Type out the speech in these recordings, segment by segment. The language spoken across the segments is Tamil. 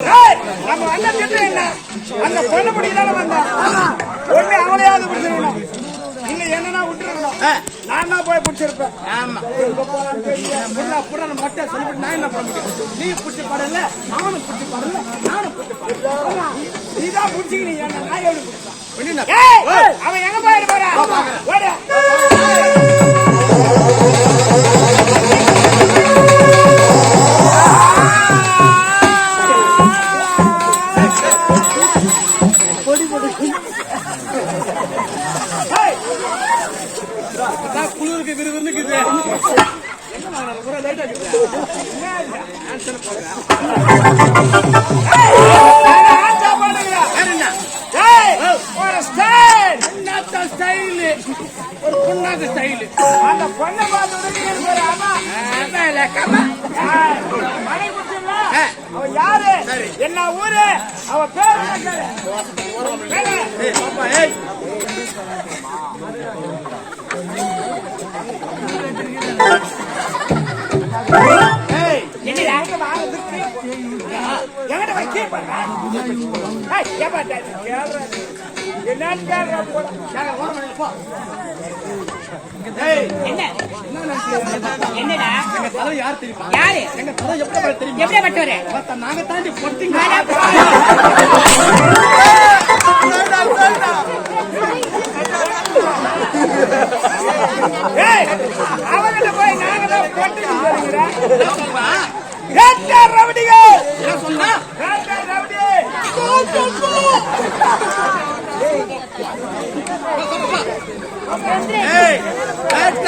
நம்ம வந்த திட்டம் என்ன? அந்த பொண்ணு பிடிக்கதான வந்தேன். ஒண்ணு அவளையாவது பிடிச்சிருக்கணும். இல்ல என்னன்னா விட்டுருக்கணும் நான் தான் போய் பிடிச்சிருப்பேன். ஆமா. நம்ம மட்டும் சொல்லிவிட்டு நான் என்ன பண்ண முடியும்? நீ பிடிச்சி படல அவனும் பிடிச்சி படல நானும் பிடிச்சி படல நீ தான் பிடிச்சிக்கினீங்க என்ன நான் எப்படி பிடிச்சேன் ஏய், அவன் எங்க போயிட்டு போறான்? என்னத்த ஸ்டைலு. ஒரு புண்ணாக்கு ஸ்டைலு. அந்த பொண்ணை பார்த்து உடனே ஆமா ஏய், மனை. அவ யாரு. என்ன ஊரு? அவ பேர். எங்கிட்ட பண்ண? என்னன்னு போடா. நாங்க தாண்டி அவங்கிட்ட போய் நாங்க தான் பொட்டின்னு சொல்லுகிறேன். கேட்டா ரவுடிங்க. என்ன சொன்னா கேட்டா ரவுடி. ஏய் கேட்ட ரவுடிங்க நாங்க நீங்களா தல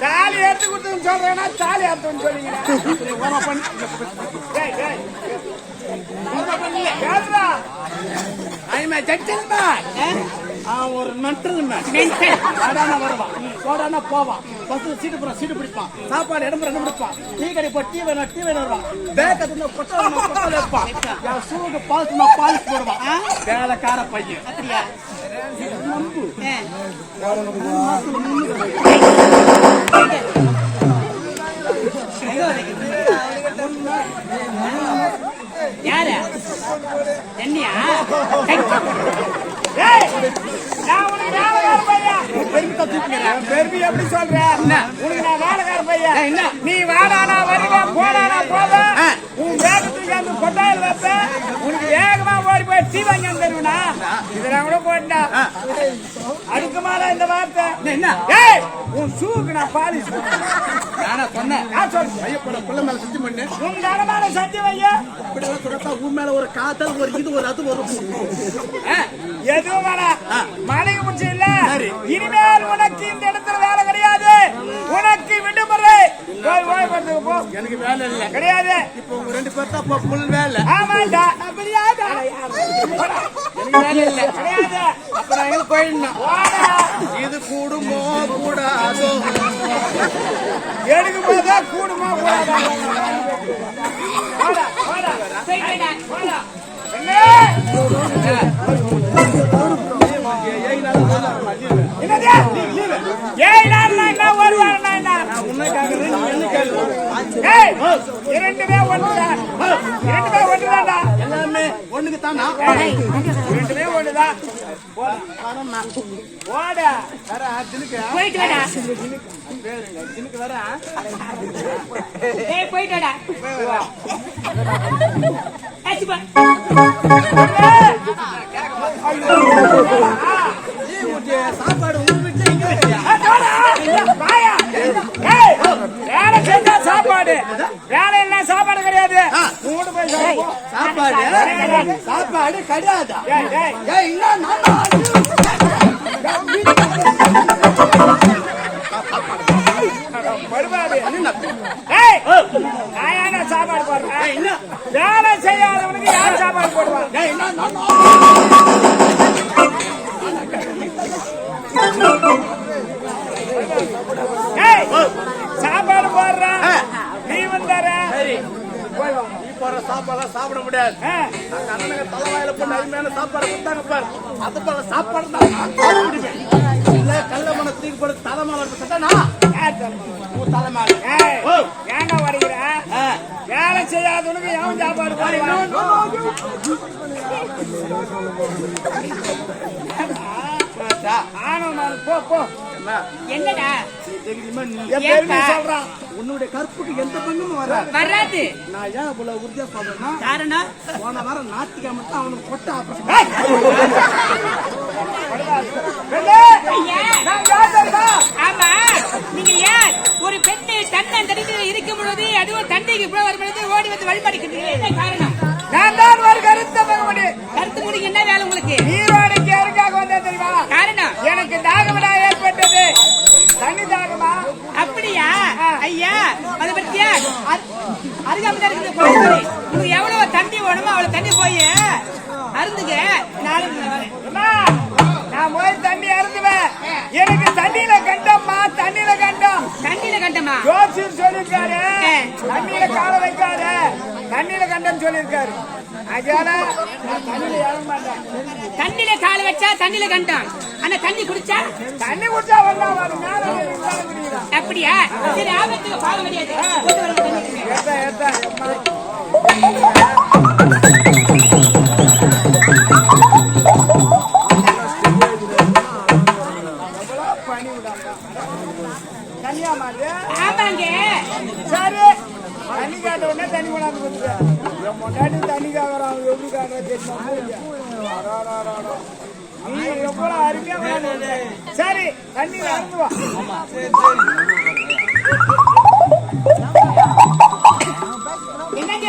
தாலி எடுத்து கொடுத்துன்னு சொல்றேன்னா தாலி அறுத்துன்னு சொல்லிக்கிறேன். ஒரு வாடானா வருவான் போடானா போவான் பஸ்ல சீட்டு போறான் சீட்டு பிடிப்பான் சாப்பாடு இடம் இடம் பிடிப்பான் டீ கடை போ டீ வேணும் டீ வேணும் வருவான் பேக் அது கொட்டை கொட்டை வைப்பான் என் ஷூக்கு பாலிஸ் பாலிஸ் போடுவான் வேலைக்கார பையன். அப்படியா? நம்பு. யாரு என்னையா பெருமை எப்படி சொல்ற? உனக்கு நான் வேலைக்கார பையன். ஏய், என்ன? நீ வாடானா வருவேன், போடானா போவேன். உன் வேகத்துக்கு அந்த கொட்டாயில் வைப்பேன். உனக்கு வேகமா ஓடி போய் டீ வாங்கி தருவேனா? இதெல்லாம் கூட போட்டா. அதுக்கு மேல இந்த வார்த்தை. என்ன ஏய் உன் ஷூக்கு நான் பாலிஷ். நானா சொன்னேன்? நான் சொல்றேன் ஐயப்பட புள்ள மேல சுத்தி பண்ணு உன் தலைமையில சத்தி வைய. இப்படி எல்லாம் சொல்றதா உன் மேல ஒரு காதல் ஒரு இது ஒரு அது வரும். ஆ? எதுவும் வேணாம். மனைவி முடிச்சு இல்ல. இனிமேல் உனக்கு இந்த இடத்துல வேலை கிடையாது உனக்கு விடுமுறை போய் ஓய்வு போ எனக்கு வேலை இல்ல. கிடையாது. இப்போ உங்க ரெண்டு பேர் தான் full வேலை. ஆமாண்டா அப்படியாடா எனக்கு வேலை இல்ல. கிடையாது. அப்ப நான் எங்க போயிடணும்? வாடா. இது கூடுமோ கூடாதோ? எடுக்கும் போதா கூடுமா கூடாதா? என்னது? ஏய் நான் என்ன ஒரு வாரம் நான் என்ன உன்னை கேக்குறேன் நீ என்ன கேள்வி ஏய் இரண்டுமே ஒண்ணுதான். இரண்டுமே ஒண்ணுதான்டா. எல்லாமே ஒண்ணுக்கு தானா இரண்டுமே ஒண்ணுதான். ஓடா. வேற தினுக்கு போயிட்டு வாடா. தினுக்கு வேற ஏய் போயிட்டு வாடா. சாப்பாடு மூணு போய் சாப்பிடு. சாப்பாடு கிடையாதா ஏய், ஏய். ஏய் இல்ல நான் பருவாது ஏய் நான் ஏன் சாப்பாடு போடுறேன் ஏய், என்ன வேலை செய்யாதவனுக்கு யார் சாப்பாடு போடுவாங்க ஏய், என்ன நான் நான் ஏய் சாப்பாடு போடுறேன் ஆ. நீ வந்தார சரி போய் வா நீ போற சாப்பாடு சாப்பிட முடியாது. நாங்க அண்ணனுங்க தலைவாயில போட்டு அருமையான சாப்பாடு கொடுத்தாங்க பாரு. அது போல சாப்பாடு தான் இல்ல கல்ல மன தூக்கி போட்டு தலைமால சட்டனா தலைமால. ஏன்டா வருகிற. வேலை செய்யாதவனுக்கு எவன் சாப்பாடு போடுவான்? ஆச்சா. ஆனோ நான் போ போ. என்ன என்னடா? தெரியுமா நீ? சொல்றான் உன்னுடைய கற்புக்கு எந்த பெண்ணும் வராது. வராது. நான் ஏன் இவ்வளவு உறுதியா சொல்றேன்னா காரணம்? போன வாரம் ஞாயிற்றுக்கிழமை தான் அவனுக்கு கொட்ட? ஆமா நீங்க யார்? ஒரு பெண்ணு தன்னன் தனித்தில் இருக்கும் பொழுது அதுவும் தந்தைக்கு வரும் பொழுது ஓடி வந்து வழிபடுக்கின்றீங்க என்ன காரணம்? நான் தான் ஒரு கருத்த கருத்து முடிங்க என்ன வேலை உங்களுக்கு? அருகாமல் இருக்குது. உங்களுக்கு எவ்வளவு தண்ணி வேணுமோ அவ்வளவு தண்ணி போய் அருந்துங்க. அம்மா, நான் போய் தண்ணி அருந்துவேன். எனக்கு தண்ணியில கண்டம்மா தண்ணியில கண்டம். தண்ணியில கண்டமா ஆ. தண்ணியில கால வைக்காத. தண்ணியில கண்டம் அதனால நான் தண்ணியில இறங்க மாட்டேன். தண்ணியில கால வச்சா தண்ணியில கண்டம். ஆனா தண்ணி குடிச்சா? தண்ணி குடிச்சா வந்தா வரும். மேல. அப்படியா? சரி ஆபத்துக்கு பாவம் கிடையாது. தண்ணி. ஏத்தா, ஏத்தா, ஆமாங்க. சரி. காட்ட உடனே தண்ணி கொண்டாந்து தண்ணி காக்குறான். எப்படி காட்டுற தெரியுமா. நீ எவ்வளவு அருமையா. சரி தண்ணி இறந்து வா என்னங்க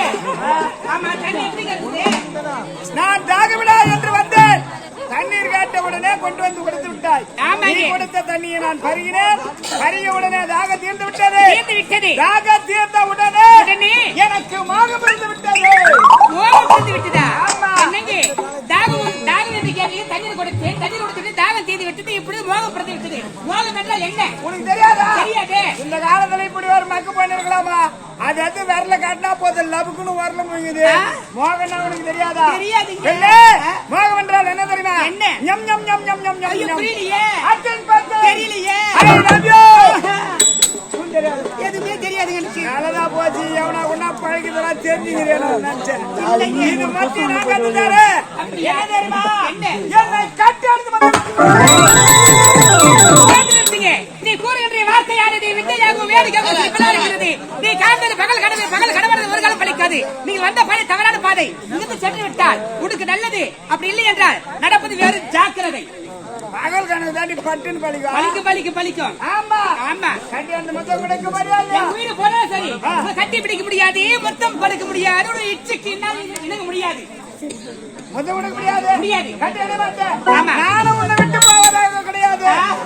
ஆமா தண்ணி எப்படி இருக்குது நான் தாகவிடா என்று வந்தேன் தண்ணீர் கேட்ட உடனே கொண்டு வந்து கொடுத்து விட்டாய். நீ கொடுத்த தண்ணியை நான் பருகினேன் பருகிய உடனே தாக தீர்ந்து விட்டது தீர்ந்து விட்டது தாக தீர்ந்த உடனே எனக்கு மாகம் இருந்து விட்டது விட்டதா ஆமா. கேட்டீங்க தண்ணீர் கொடுத்து தண்ணீர் கொடுத்துட்டு தாகம் தீர்ந்து விட்டது இப்படி மோகம் பிறந்து விட்டது மோகம் என்றால் என்ன உனக்கு தெரியாதா தெரியாதே இந்த காலத்துல இப்படி ஒரு மக்கு பண்ணிருக்கலாமா அது வந்து விரல காட்டினா போதும் லபுக்குன்னு வரல முடியுது? மோகன்னா உனக்கு தெரியாதா. ஆ? மோகம் என்றால் என்ன தெரியுமா என்ன? ஞம் ஞம் ஞம் ஞம் ஐயோ ஞம். புரியலையே. தெரியலையே எதுவுமே தெரியாதுங்க எனக்கு. நல்லதா போச்சு எவனா ஒன்னா பழகிதரா தெரிஞ்சுக்கிறேன் நினைச்சேன் இல்லைங்க. இது மத்தி நான் கத்துட்டாரு அப்படியா? என்ன தெரியுமா என்ன? என்னை கட்டி எடுத்து வந்து கேட்டு நிறுத்துங்க. நீ கூறுகின்ற வித்தையாகவும் வேடிக்கையாகவும் இருக்கிறது. நீ காண்பது பகல் கனவு, பகல் கனவானது ஒரு காலம் பலிக்காது. நீங்கள் வந்த பாதை தவறான பாதை. இங்கிருந்து சென்று விட்டால் உனக்கு நல்லது. அப்படி இல்லை என்றால் நடப்பது வேறு ஜாக்கிரதை. பகல் கணக்கு தாண்டி பட்டுன்னு பழிக்கும் பலிக்கும், பலிக்கும், பலிக்கும். ஆமா ஆமா. கட்டி எடுத்து மொத்தம் கிடைக்க என் உயிரை போனா சரி. கட்டி பிடிக்க முடியாது, மொத்தம் படுக்க முடியாது, உன்னை இச்சைக்கு இணங்க முடியாது. மொத்தம் கொடுக்க முடியாது முடியாது. கட்டி எடுக்க மாட்டேன் ஆமா. நானும் உன்னை விட்டு போவதாக கிடையாது.